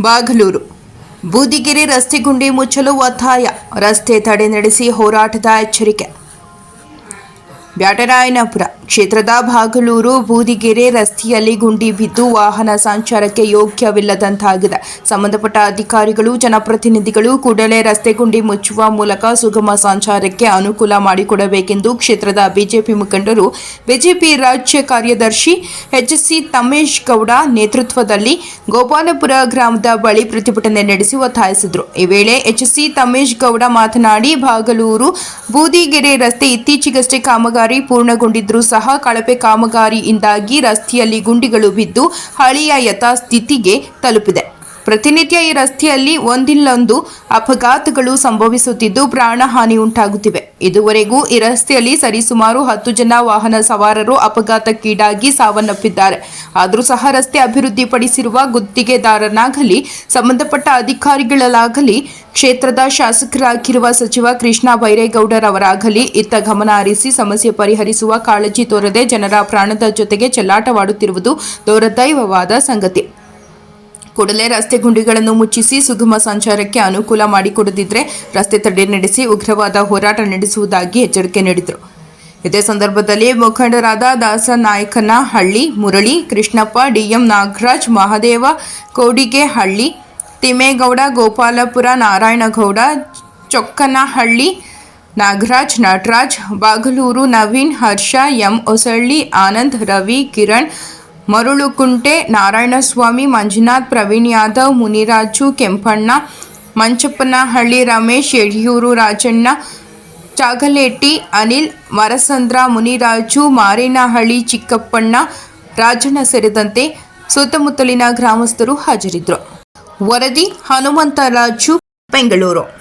ಬಾಗಲೂರು. ಬೂದಿಗೆರೆ ರಸ್ತೆ ಗುಂಡಿ ಮುಚ್ಚಲು ಒತ್ತಾಯ. ರಸ್ತೆ ತಡೆ ನಡೆಸಿ ಹೋರಾಟದ ಎಚ್ಚರಿಕೆ. ಬ್ಯಾಟರಾಯನಪುರ. ಕ್ಷೇತ್ರದ ಬಾಗಲೂರು, ಬೂದಿಗೆರೆ ರಸ್ತೆಯಲ್ಲಿ ಗುಂಡಿ ಬಿದ್ದು ವಾಹನ ಸಂಚಾರಕ್ಕೆ ಯೋಗ್ಯವಿಲ್ಲದಂತಾಗಿದೆ. ಸಂಬಂಧಪಟ್ಟ ಅಧಿಕಾರಿಗಳು, ಜನಪ್ರತಿನಿಧಿಗಳು ಕೂಡಲೇ ರಸ್ತೆ ಗುಂಡಿ ಮುಚ್ಚುವ ಮೂಲಕ ಸುಗಮ ಸಂಚಾರಕ್ಕೆ ಅನುಕೂಲ ಮಾಡಿಕೊಡಬೇಕೆಂದು ಕ್ಷೇತ್ರದ ಬಿಜೆಪಿ ಮುಖಂಡರು, ಬಿಜೆಪಿ ರಾಜ್ಯ ಕಾರ್ಯದರ್ಶಿ ಎಚ್ಸಿ ತಮೇಶ್ ಗೌಡ ನೇತೃತ್ವದಲ್ಲಿ ಗೋಪಾಲಪುರ ಗ್ರಾಮದ ಬಳಿ ಪ್ರತಿಭಟನೆ ನಡೆಸಿ ಒತ್ತಾಯಿಸಿದರು. ಈ ವೇಳೆ ಎಚ್ಸಿ ತಮೇಶ್ ಗೌಡ ಮಾತನಾಡಿ, ಬಾಗಲೂರು, ಬೂದಿಗೆರೆ ರಸ್ತೆ ಇತ್ತೀಚೆಗಷ್ಟೇ ಕಾಮಗಾರಿ ಪೂರ್ಣಗೊಂಡಿದ್ರೂ ಸಹ ಕಳಪೆ ಕಾಮಗಾರಿಯಿಂದಾಗಿ ರಸ್ತೆಯಲ್ಲಿ ಗುಂಡಿಗಳು ಬಿದ್ದು ಹಳೆಯ ಯಥಾಸ್ಥಿತಿಗೆ ತಲುಪಿದೆ. ಪ್ರತಿನಿತ್ಯ ಈ ರಸ್ತೆಯಲ್ಲಿ ಒಂದಿಲ್ಲೊಂದು ಅಪಘಾತಗಳು ಸಂಭವಿಸುತ್ತಿದ್ದು ಪ್ರಾಣಹಾನಿ ಉಂಟಾಗುತ್ತಿವೆ ಇದುವರೆಗೂ ಈ ರಸ್ತೆಯಲ್ಲಿ ಸರಿಸುಮಾರು ಹತ್ತು ಜನ ವಾಹನ ಸವಾರರು ಅಪಘಾತಕ್ಕೀಡಾಗಿ ಸಾವನ್ನಪ್ಪಿದ್ದಾರೆ. ಆದರೂ ಸಹ ರಸ್ತೆ ಅಭಿವೃದ್ಧಿಪಡಿಸಿರುವ ಗುತ್ತಿಗೆದಾರನಾಗಲಿ, ಸಂಬಂಧಪಟ್ಟ ಅಧಿಕಾರಿಗಳಲ್ಲಾಗಲಿ ಕ್ಷೇತ್ರದ ಶಾಸಕರಾಗಿರುವ ಸಚಿವ ಕೃಷ್ಣ ಬೈರೇಗೌಡರವರಾಗಲಿ ಇತ್ತ ಗಮನ ಹರಿಸಿ ಸಮಸ್ಯೆ ಪರಿಹರಿಸುವ ಕಾಳಜಿ ತೋರದೆ ಜನರ ಪ್ರಾಣದ ಜೊತೆಗೆ ಚೆಲ್ಲಾಟವಾಡುತ್ತಿರುವುದು ದೌರ್ದೈವವಾದ ಸಂಗತಿ. ಕೂಡಲೇ ರಸ್ತೆ ಗುಂಡಿಗಳನ್ನು ಮುಚ್ಚಿಸಿ ಸುಗಮ ಸಂಚಾರಕ್ಕೆ ಅನುಕೂಲ ಮಾಡಿಕೊಡದಿದ್ದರೆ ರಸ್ತೆ ತಡೆ ನಡೆಸಿ ಉಗ್ರವಾದ ಹೋರಾಟ ನಡೆಸುವುದಾಗಿ ಎಚ್ಚರಿಕೆ ನೀಡಿದರು. ಇದೇ ಸಂದರ್ಭದಲ್ಲಿ ಮುಖಂಡರಾದ Dasanayakanahalli Murali, Krishnappa, DM Nagaraj, Mahadeva, Kodigehalli Thimmegowda Gopalapura, Narayanagowda, Chokkanahalli, Nagaraj, Nataraj, Bagalur, Naveen, Harsha, M Hosalli, Anand, Ravi, Kiran Marulukunte Narayanaswamy, Manjunath, Praveen Yadav, Muniraju, Kempanna, Manchappanahalli Ramesh, Yediyur Rajanna, Chagaleti, Anil Marasandra Muniraju, Marenahalli, Chikkappanna, Rajanna ಸೇರಿದಂತೆ ಸುತ್ತಮುತ್ತಲಿನ ಗ್ರಾಮಸ್ಥರು ಹಾಜರಿದ್ದರು. ವರದಿ ಹನುಮಂತರಾಜು, ಬೆಂಗಳೂರು.